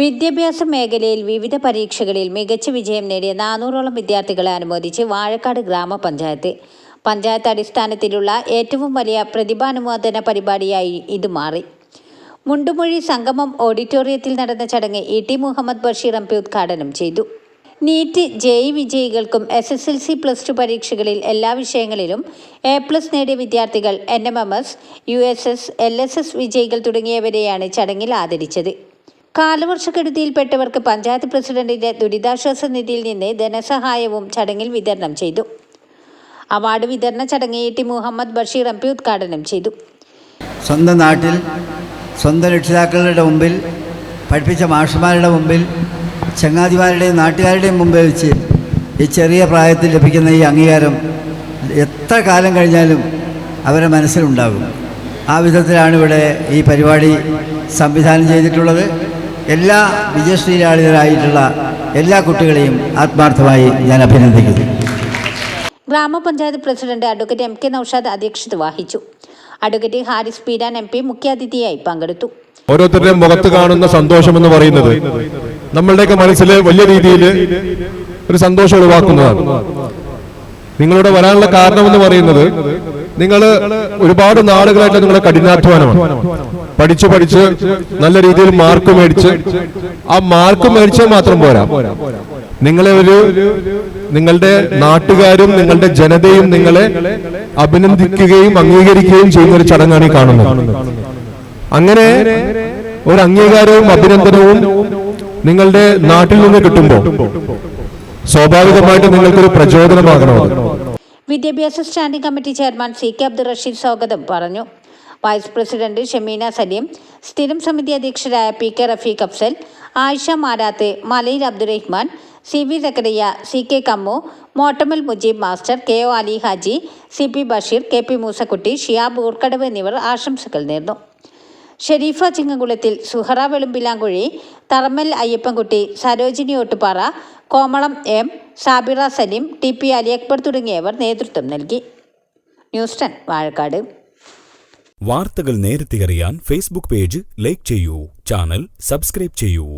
വിദ്യാഭ്യാസ മേഖലയിൽ വിവിധ പരീക്ഷകളിൽ മികച്ച വിജയം നേടിയ നാനൂറോളം വിദ്യാർത്ഥികളെ അനുമോദിച്ച് വാഴക്കാട് ഗ്രാമപഞ്ചായത്ത്. പഞ്ചായത്ത് അടിസ്ഥാനത്തിലുള്ള ഏറ്റവും വലിയ പ്രതിഭാനുമോദന പരിപാടിയായി ഇത് മാറി. മുണ്ടുമൊഴി സംഗമം ഓഡിറ്റോറിയത്തിൽ നടന്ന ചടങ്ങ് E T Muhammad Basheer M P ഉദ്ഘാടനം ചെയ്തു. NEET JEE വിജയികൾക്കും S S L C plus two പരീക്ഷകളിൽ എല്ലാ വിഷയങ്ങളിലും എ പ്ലസ് നേടിയ വിദ്യാർത്ഥികൾ N M M S U S S L S S വിജയികൾ തുടങ്ങിയവരെയാണ് ചടങ്ങിൽ ആദരിച്ചത്. കാലവർഷക്കെടുതിയിൽപ്പെട്ടവർക്ക് പഞ്ചായത്ത് പ്രസിഡന്റിന്റെ ദുരിതാശ്വാസ നിധിയിൽ നിന്ന് ധനസഹായവും ചടങ്ങിൽ വിതരണം ചെയ്തു. അവാർഡ് വിതരണ ചടങ്ങ് E T Muhammad Basheer M P ഉദ്ഘാടനം ചെയ്തു. സ്വന്തം നാട്ടിൽ സ്വന്തം രക്ഷിതാക്കളുടെ മുമ്പിൽ പഠിപ്പിച്ച മാഷന്മാരുടെ മുമ്പിൽ ചങ്ങാതിമാരുടെയും നാട്ടുകാരുടെയും മുമ്പിൽ വെച്ച് ഈ ചെറിയ പ്രായത്തിൽ ലഭിക്കുന്ന ഈ അംഗീകാരം എത്ര കാലം കഴിഞ്ഞാലും അവരുടെ മനസ്സിലുണ്ടാകും. ആ വിധത്തിലാണ് ഇവിടെ ഈ പരിപാടി സംവിധാനം ചെയ്തിട്ടുള്ളത്. എല്ലാ വിജയശ്രീലാളിതരായിട്ടുള്ള എല്ലാ കുട്ടികളെയും ആത്മാർത്ഥമായി ഞാൻ അഭിനന്ദിക്കുന്നു. ഗ്രാമപഞ്ചായത്ത് president advocate M K Noushad അധ്യക്ഷത വഹിച്ചു. Advocate Haris Peeran M P മുഖ്യാതിഥിയായി പങ്കെടുത്തു. ഓരോരുത്തരുടെയും മുഖത്ത് കാണുന്ന സന്തോഷം എന്ന് പറയുന്നത് നമ്മളുടെയൊക്കെ മനസ്സിലെ വലിയ രീതിയിൽ ഒരു സന്തോഷം ഒഴിവാക്കുന്നതാണ്. നിങ്ങളുടെ വരാനുള്ള കാരണം എന്ന് പറയുന്നത് നിങ്ങൾ ഒരുപാട് നാളുകളായിട്ട് നിങ്ങളുടെ കഠിനാധ്വാനമാണ്. പഠിച്ചു പഠിച്ച് നല്ല രീതിയിൽ മാർക്ക് മേടിച്ച് ആ മാർക്ക് മേടിച്ചാൽ മാത്രം പോരാ. നിങ്ങളെ ഒരു നിങ്ങളുടെ നാട്ടുകാരും നിങ്ങളുടെ ജനതയും നിങ്ങളെ അഭിനന്ദിക്കുകയും അംഗീകരിക്കുകയും ചെയ്യുന്ന ഒരു ചടങ്ങാണ് ഈ കാണുന്നത്. അങ്ങനെ ഒരു അംഗീകാരവും അഭിനന്ദനവും നിങ്ങളുടെ നാട്ടിൽ നിന്ന് കിട്ടുമ്പോൾ സ്വാഭാവികമായിട്ട് നിങ്ങൾക്കൊരു പ്രചോദനമാകണം വിദ്യാഭ്യാസ standing committee chairman C K Abdul Rasheed സ്വാഗതം പറഞ്ഞു. വൈസ് പ്രസിഡന്റ് ഷമീന സലീം സ്ഥിരം സമിതി അധ്യക്ഷരായ P K Rafeeq Afsal Ayisha Marath Malayil Abdurahman C V Zakariya C K Kammu Mottamal Mujeeb master K O Ali Haji C P Basheer K P Moosakutty Shihab Oorkadavu എന്നിവർ ആശംസകൾ നേർന്നു. Shareefa Chingakulathil Suhara Velumbilankuzhi Tharammal Ayyappankutty Sarojini Ottupara Komalam M Sabira Saleem T P Ali Akbar തുടങ്ങിയവർ നേതൃത്വം നൽകി. News ten Vazhakkad. വാർത്തകൾ നേരത്തെ അറിയാൻ Facebook page like ചെയ്യൂ ചാനൽ സബ്സ്ക്രൈബ് ചെയ്യൂ.